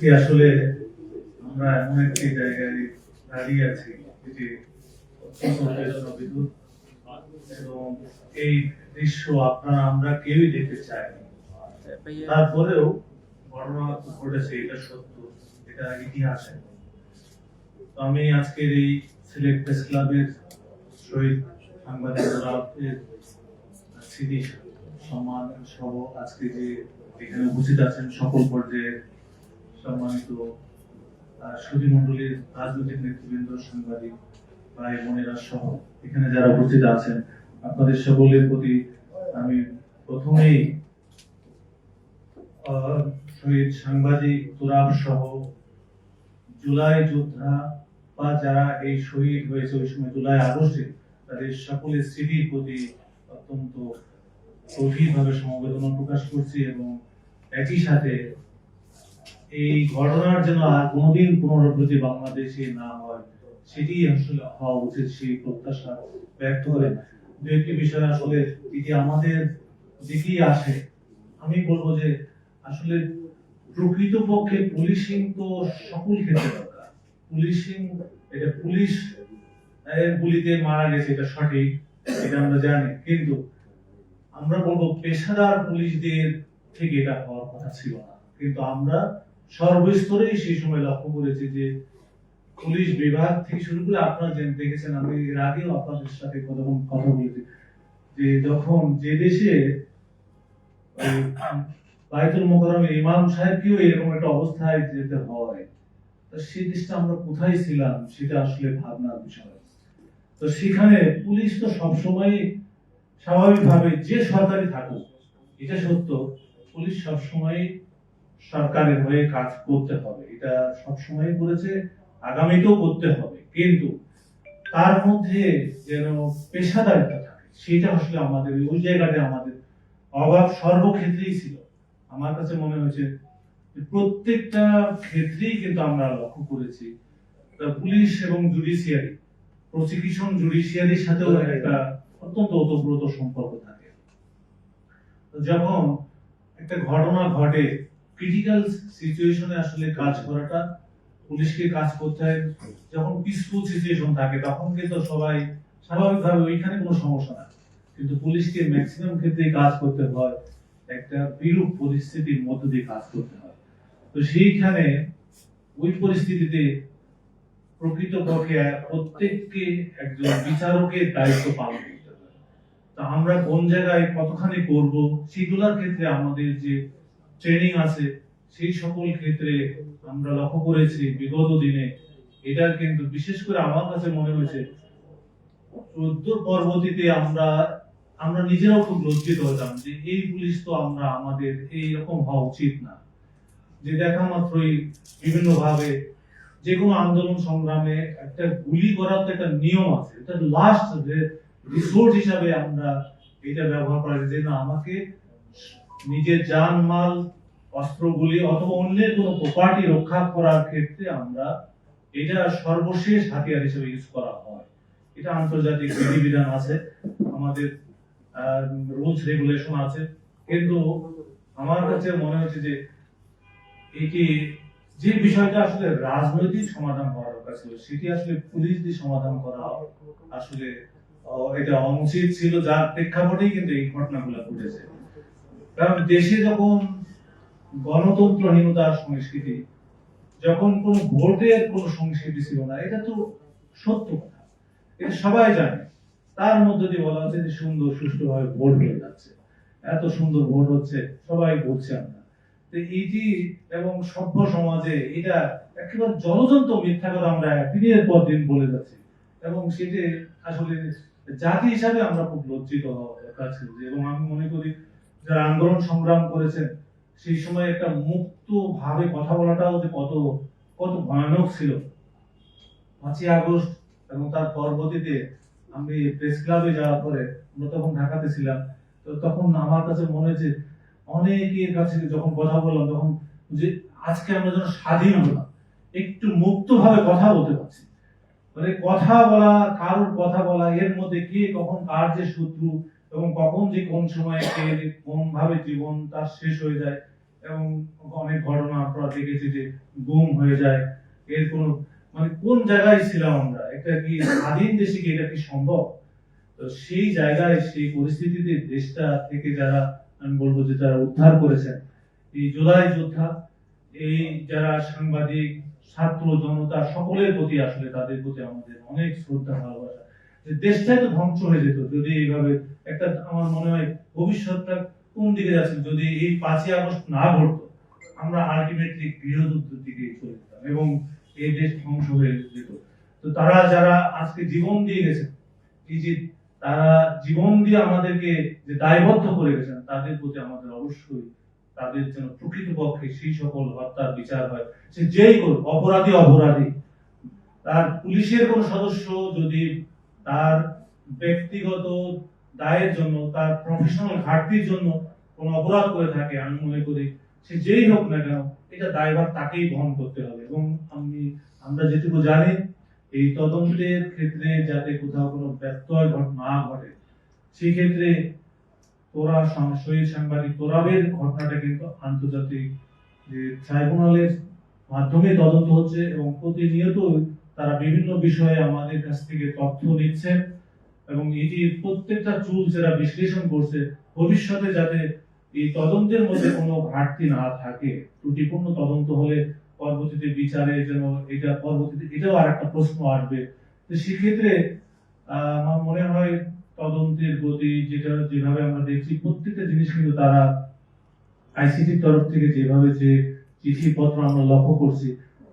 আজকে আসলে আমরা এমন একটি জায়গায় দাঁড়িয়ে আছি, যেটি বেদনাবিধুর এবং এই দৃশ্য আপনারা, আমরা কেউই দেখতে চাইনি। তারপরেও ঘটনা ঘটেছে, এটা সত্য, এটা আমি আজকের এই সিলেট প্রেস ক্লাবের শহীদ সাংবাদিকরা স্মৃতি, সম্মান সহ আজকে যে এখানে উপস্থিত আছেন সকল পর্যায়ের সম্মানিত রাজনৈতিক নেতৃবৃন্দ, সাংবাদিক ভাই বোনেরা সহ এখানে যারা উপস্থিত আছেন, আপনাদের সকলের প্রতি আমি প্রথমেই শহীদ সাংবাদিক সহ জুলাই যোদ্ধা বা যারা এই শহীদ হয়েছে ওই সময় জুলাই আগস্টে, তাদের সকলের স্মৃতির প্রতি অত্যন্ত গভীরভাবে সমবেদনা প্রকাশ করছি এবং একই সাথে এই ঘটনার আর কোনোদিন পুনরাবৃত্তি বাংলাদেশে না হয়, সেটি আসলে হওয়া উচিত, সেই প্রত্যাশা ব্যক্ত দু একটি বিষয় আসলে এটি আমাদের দিকেই আসে, আমি বলব যে আসলে প্রকৃতপক্ষে পুলিশিং তো সকল ক্ষেত্রে দরকার। পুলিশিং, এটা পুলিশ গুলিতে মারা গেছে, এটা সঠিক, এটা আমরা জানি। কিন্তু আমরা বলব পেশাদার পুলিশদের থেকে এটা হওয়ার কথা ছিল না। কিন্তু আমরা সর্বস্তরেই সেই সময় লক্ষ্য করেছি যে পুলিশ বিভাগ থেকে শুরু করে আপনারা যে দেখেছেন, আমি এর আগেও আপনাদের সাথে বল- কথা বলেছি যে যখন যে দেশে বাইতুল ইমাম সাহেবকেও এরকম একটা অবস্থায় যেতে হয়, তো সেই দেশটা আমরা কোথায় ছিলাম সেটা আসলে ভাবনার বিষয়। তো সেখানে পুলিশ তো সবসময় স্বাভাবিকভাবে যে সরকারি থাকুক, এটা সত্য, পুলিশ সবসময় সরকারের হয়ে কাজ করতে হবে। এটা সবসময় করেছে আগামীতেও করতে হবে। কিন্তু তার মধ্যে যেন পেশাদারিতা থাকে সেটা আসলে আমাদের ওই জায়গাটা আমাদের অভাব সর্বক্ষেত্রেই ছিল। আমার কাছে মনে হয়েছে প্রত্যেকটা ক্ষেত্রেই কিন্তু আমরা লক্ষ্য করেছি পুলিশ এবং জুডিশিয়ারি প্রসিকিউশন জুডিশিয়ারির সাথেও একটা অত্যন্ত ওতপ্রোত সম্পর্ক থাকে। যখন একটা ঘটনা ঘটে ক্রিটিক্যাল সিচুয়েশনে আসলে কাজ করাটা, পুলিশকে কাজ করতে হয়। যখন পিসফুল সিচুয়েশন থাকে, তখন কিন্তু সবাই স্বাভাবিকভাবে ওইখানে কোনো সমস্যা না। কিন্তু পুলিশকে ম্যাক্সিমাম ক্ষেত্রে কাজ করতে হয়। একটা বিরূপ পরিস্থিতির মধ্য দিয়ে কাজ করতে হয়। তো সেইখানে ওই পরিস্থিতিতে প্রকৃতপক্ষে প্রত্যেককে একজন বিচারকের দায়িত্ব পালন করতে হয়। তা আমরা কোন জায়গায় কতখানি করব, সেগুলোর ক্ষেত্রে আমাদের যে ট্রেনিং আছে, সেই সকল ক্ষেত্রে আমরা লক্ষ্য করেছি বিগত দিনে। এটার কিন্তু বিশেষ করে আমার কাছে মনে হয়েছে, চোদ্দ পরবর্তীতে আমরা আমরা নিজেরাও খুব লজ্জিত হতাম যে এই পুলিশ তো আমরা, আমাদের এই রকম হওয়া উচিত না। যে দেখা মাত্রই বিভিন্ন যে কোনো আন্দোলন সংগ্রামে একটা গুলি করার তো একটা নিয়ম আছে, এটা লাস্ট রিসোর্স হিসাবে আমরা এটা ব্যবহার করা যে না, আমাকে নিজের জান মাল অস্ত্রগুলি অথবা অন্যের কোনো প্রপার্টি রক্ষা করার ক্ষেত্রে আমরা এটা সর্বশেষ হাতিয়ার হিসেবে ইউজ করা হয়। এটা আন্তর্জাতিক বিধিবিধান আছে, আমাদের রুলস রেগুলেশন আছে। কিন্তু আমার কাছে মনে হচ্ছে যে এটি যে বিষয়টা আসলে রাজনৈতিক সমাধান করা দরকার ছিল, সেটি আসলে পুলিশ দিয়ে সমাধান করা আসলে এটা অনুচিত ছিল যার প্রেক্ষাপটেই কিন্তু এই ঘটনাগুলো ঘটেছে। কারণ দেশে যখন গণতন্ত্রহীনতার সংস্কৃতি, যখন কোন ভোটের কোন সংস্কৃতি ছিল না, এটা তো সত্য কথা। এটা সবাই জানে। তার মধ্যে দিয়ে বলা হচ্ছে যে সুন্দর, সুষ্ঠুভাবে ভোট হয়ে যাচ্ছে। এত সুন্দর ভোট হচ্ছে, সবাই বলছে আমরা। তো এইটি এবং সভ্য সমাজে এটা একেবারে জলজন্ত মিথ্যা কথা আমরা দিনের পর দিন বলে যাচ্ছি। এবং সেটি আসলে জাতি হিসাবে আমরা খুব লজ্জিত হওয়া দরকার ছিল। এবং আমি মনে করি যারা আন্দোলন সংগ্রাম করেছেন, সেই সময় একটা মুক্ত ভাবে কথা বলাটাও যে কত কত ভয়ানক ছিল। পাঁচই আগস্ট এবং তার পরবর্তীতে আমি প্রেস ক্লাবে যাওয়ার পরে, আমরা তখন ঢাকাতে ছিলাম, তো তখন আমার কাছে মনে হয়েছে, অনেকের কাছে যখন কথা বললাম, তখন যে আজকে আমরা যেন স্বাধীন হলাম, একটু মুক্ত ভাবে কথা বলতে পারছি। মানে কথা বলা, কারোর কথা বলা, এর মধ্যে কে কখন কার যে শত্রু এবং কখন যে কোন সময়ে কোন ভাবে জীবন তার শেষ হয়ে যায় এবং অনেক ঘটনা আপনারা দেখেছি যে গুম হয়ে যায়। এর কোন মানে কোন জায়গায় ছিলাম আমরা? একটা কি স্বাধীন দেশে কি এটা কি সম্ভব? তো সেই জায়গায়, সেই পরিস্থিতিতে দেশটা থেকে যারা, আমি বলব যে যারা উদ্ধার করেছেন, এই জুলাই যোদ্ধা, এই যারা সাংবাদিক, ছাত্র, জনতা, সকলের প্রতি আসলে তাদের প্রতি আমাদের অনেক শ্রদ্ধা, ভালোবাসা। দেশটাই তো ধ্বংস হয়ে যেত, যদি এইভাবে একটা আমার মনে হয় ভবিষ্যৎটা কোন দিকে যাচ্ছে, যদি এই পাঁচই আগস্ট না ঘটতো, আমরা আলটিমেটলি গৃহযুদ্ধের দিকে চলে যেতাম এবং এই দেশ ধ্বংস হয়ে যেত। তো তারা যারা আজকে জীবন দিয়ে গেছেন যে তারা জীবন দিয়ে আমাদেরকে যে দায়বদ্ধ করে গেছেন, তাদের প্রতি আমাদের অবশ্যই তাদের যেন প্রকৃতপক্ষে সেই সকল হত্যার বিচার হয়, সে যেই করুক, অপরাধী অপরাধী। তার পুলিশের কোন সদস্য যদি তার ব্যক্তিগত দায়ের জন্য, তার প্রফেশনাল ঘাটতির জন্য কোন অপরাধ করে থাকে আমি মনে করি সে যেই হোক না কেন, এটা দায়ভার তাকেই বহন করতে হবে। এবং আমি, আমরা যেটুকু জানি, এই তদন্তের ক্ষেত্রে যাতে কোথাও কোনো ব্যত্যয় ঘট না ঘটে সেই ক্ষেত্রে তোরা সং- শহীদ সাংবাদিক তোরাবের ঘটনাটা কিন্তু আন্তর্জাতিক যে ট্রাইব্যুনালের মাধ্যমে তদন্ত হচ্ছে এবং প্রতিনিয়ত তারা বিভিন্ন বিষয়ে আমাদের কাছ থেকে তথ্য নিচ্ছেন এবং এটি প্রত্যেকটা চুল যারা বিশ্লেষণ করছে, ভবিষ্যতে যাতে এই তদন্তের মধ্যে কোনো ঘাটতি না থাকে, ত্রুটিপূর্ণ তদন্ত হলে পরবর্তীতে বিচারে যেন এটা পরবর্তীতে এটাও আর একটা প্রশ্ন আসবে। তো সেক্ষেত্রে আমার মনে হয় তদন্তের গতি যেটা, যেভাবে আমরা দেখছি, প্রত্যেকটা জিনিস কিন্তু তারা আইসিটির তরফ থেকে যেভাবে যে চিঠিপত্র আমরা লক্ষ্য করছি,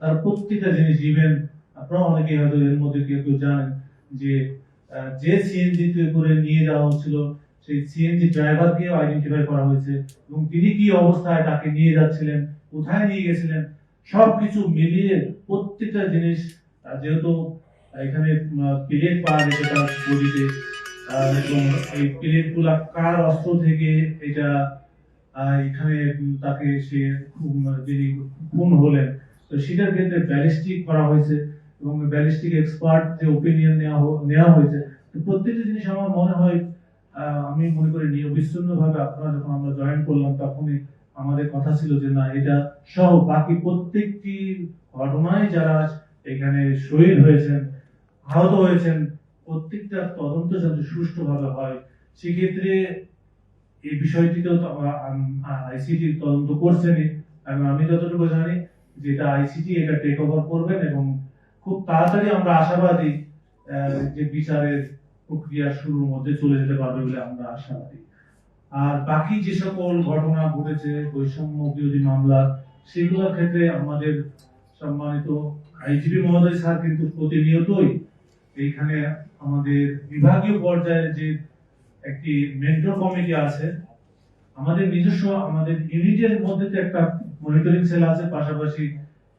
তার প্রত্যেকটা জিনিস ইভেন আপনারা অনেকে হয়তো এর মধ্যে কেউ কেউ জানেন যে যে সিএনজি করে নিয়ে যাওয়া হচ্ছিল, সেই সিএনজি ড্রাইভারকেও আইডেন্টিফাই করা হয়েছে এবং তিনি কি অবস্থায় তাকে নিয়ে যাচ্ছিলেন, কোথায় নিয়ে গেছিলেন, সবকিছু মিলিয়ে প্রত্যেকটা জিনিস যেহেতু এখানে প্লেট পাওয়া গেছে তার বডিতে এবং এই প্লেটগুলা কার অস্ত্র থেকে এটা এখানে তাকে সে খুব মানে যিনি খুন হলেন, তো সেটার ক্ষেত্রে ব্যালিস্টিক করা হয়েছে। এবং ব্যালিস্টিক এক্সপার্ট যে ওপিনিয়ন নেওয়া নেওয়া হয়েছে প্রত্যেকটা জিনিস আমার মনে হয় আমি মনে করি নিরবিচ্ছিন্ন ভাবে আপনারা যখন আমরা জয়েন করলাম, তখনই আমাদের কথা ছিল যে না, এটা সহ বাকি প্রত্যেকটি ঘটনায় যারা এখানে শহীদ হয়েছেন, আহত হয়েছেন, প্রত্যেকটা তদন্ত যাতে সুষ্ঠুভাবে হয়, সেক্ষেত্রে এই বিষয়টিতেও আইসিটি তদন্ত করছেনই। এবং আমি যতটুকু জানি, যেটা আইসিটি এটা টেক ওভার করবেন এবং খুব তাড়াতাড়ি আমরা আশাবাদী যে বিচারের প্রক্রিয়া শুরুর মধ্যে চলে যেতে পারবে বলে আমরা আশাবাদী। আর বাকি যে সকল ঘটনা ঘটেছে, বৈষম্য বিরোধী মামলা, সেগুলোর ক্ষেত্রে আমাদের সম্মানিত আইজিপি মহোদয় স্যার কিন্তু প্রতিনিয়তই এইখানে আমাদের বিভাগীয় পর্যায়ে যে একটি মেন্টর কমিটি আছে, আমাদের নিজস্ব, আমাদের ইউনিটের মধ্যে তো একটা মনিটরিং সেল আছে, পাশাপাশি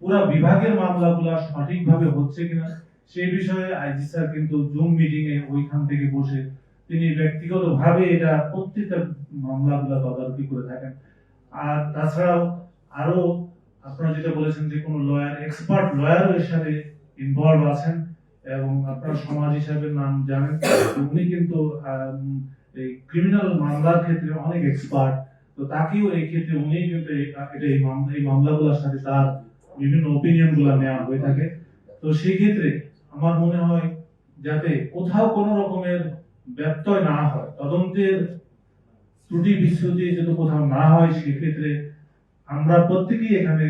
পুরো বিভাগের মামলাগুলো সঠিকভাবে হচ্ছে কিনা, সেই বিষয়ে আইজি স্যার কিন্তু জুম মিটিং এ ওইখান থেকে বসে তিনি ব্যক্তিগতভাবে এটা প্রত্যেকটা মামলাগুলো তদারকি করে থাকেন। আর তাছাড়াও আরও আপনারা যেটা বলেছেন যে কোনো লয়ার এক্সপার্ট লয়ারও এর সাথে ইনভলভ আছেন এবং আপনার সমাজ হিসাবে নাম জানেন, উনি কিন্তু এই ক্রিমিনাল মামলার ক্ষেত্রে অনেক এক্সপার্ট তো তাকেও এই ক্ষেত্রে উনি কিন্তু এটা এই মামলা এই মামলাগুলোর সাথে তার বিভিন্ন ওপিনিয়নগুলা নেওয়া হয়ে থাকে। তো সেই ক্ষেত্রে আমার মনে হয় যাতে কোথাও কোনো রকমের ব্যত্যয় না হয়, তদন্তের ত্রুটি বিচ্ছুতি যাতে কোথাও না হয় সেক্ষেত্রে আমরা প্রত্যেকেই এখানে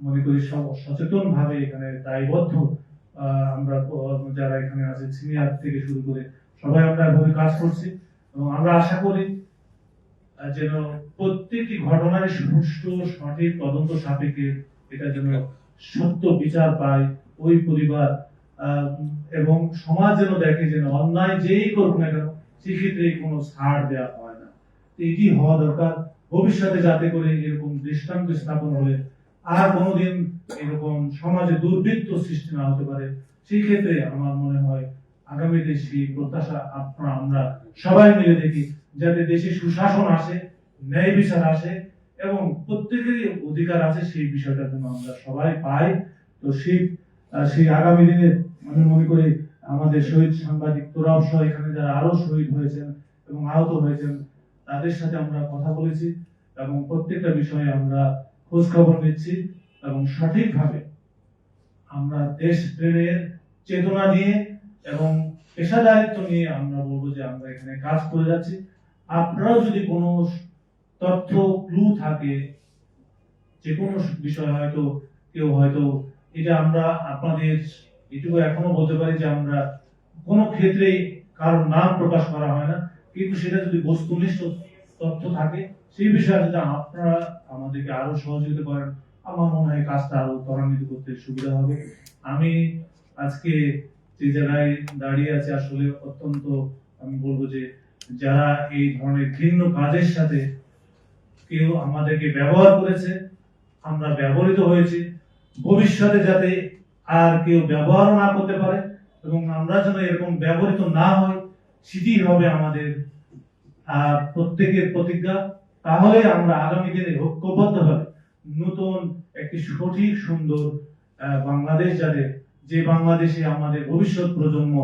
মনে করি সচেতন ভাবে এখানে দায়বদ্ধ। আমরা যারা এখানে আছে সিনিয়র থেকে শুরু করে সবাই আমরা এভাবে কাজ করছি এবং আমরা আশা করি যেন প্রত্যেকটি ঘটনার সুষ্ঠু, সঠিক তদন্ত সাপেক্ষে এটা যেন সত্য বিচার পায় ওই পরিবার এবং সমাজ যেন দেখে যেন অন্যায় যেই করুক না কেন, সেক্ষেত্রে কোনো ছাড় দেওয়া হয় না। এটি হওয়া দরকার। ভবিষ্যতে যাতে করে এরকম দৃষ্টান্ত স্থাপন হলে আর কোনোদিন এরকম সমাজে দুর্বৃত্ত সৃষ্টি না হতে পারে সেই ক্ষেত্রে আমার মনে হয় আগামীতে সেই প্রত্যাশা আপনারা আমরা সবাই মিলে দেখি, যাতে দেশে সুশাসন আসে, ন্যায় বিচার আসে এবং প্রত্যেকেরই অধিকার আছে সেই বিষয়টা যেন আমরা সবাই পাই। তো সেই সেই আগামী দিনে আমি মনে করি আমাদের শহীদ সাংবাদিক তোরাও সহ এখানে যারা আরও শহীদ হয়েছেন এবং আহত হয়েছেন, তাদের সাথে আমরা কথা বলেছি এবং প্রত্যেকটা বিষয়ে আমরা খোঁজ খবর নিচ্ছি এবং সঠিকভাবে আমরা দেশ প্রেমের চেতনা নিয়ে এবং পেশাদারিত্ব নিয়ে আমরা বলব যে আমরা এখানে কাজ করে যাচ্ছি। আপনারাও যদি কোনো তথ্য ক্লু থাকে যে কোনো বিষয় হয়তো কেউ হয়তো, এটা আমরা আপনাদের, এটুকু এখনও বলতে পারি যে আমরা কোনো ক্ষেত্রেই কারোর নাম প্রকাশ করা হয় না, কিন্তু সেটা যদি বস্তুনিষ্ঠ তথ্য থাকে, সেই বিষয়ে যদি আপনারা আমাদেরকে আরও সহযোগিতা করেন, আমার মনে হয় কাজটা আরও ত্বরান্বিত করতে সুবিধা হবে। আমি আজকে যে জায়গায় দাঁড়িয়ে আছে, আসলে অত্যন্ত, আমি বলব যে, যারা এই ধরনের ঘৃণ্য কাজের সাথে কেউ আমাদেরকে ব্যবহার করেছে আমরা ব্যবহৃত হয়েছি। ভবিষ্যতে যাতে আর কেউ ব্যবহার না করতে পারে এবং আমরা যেন এরকম ব্যবহৃত না হই সেটি হবে আমাদের আহ, প্রত্যেকের প্রতিজ্ঞা। তাহলে আমরা আগামী দিনে ঐক্যবদ্ধ হবে নতুন একটি সঠিক সুন্দর বাংলাদেশ যাতে যে বাংলাদেশে আমাদের ভবিষ্যৎ প্রজন্ম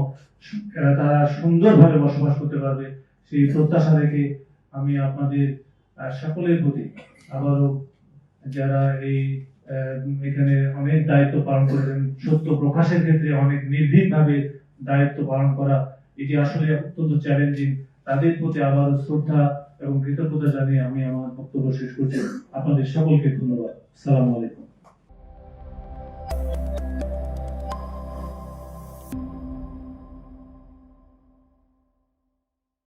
তারা সুন্দরভাবে বসবাস করতে পারবে সেই প্রত্যাশা রেখে আমি আপনাদের সকলের প্রতি আবারও যারা এই এখানে অনেক দায়িত্ব পালন করেছেন, সত্য প্রকাশের ক্ষেত্রে অনেক নির্ভীকভাবে দায়িত্ব পালন করা, এটি আসলে অত্যন্ত চ্যালেঞ্জিং তাদের প্রতি আবার শ্রদ্ধা এবং কৃতজ্ঞতা জানিয়ে আমি আমার বক্তব্য শেষ করছি। আপনাদের সকলকে ধন্যবাদ। সালাম আলাইকুম।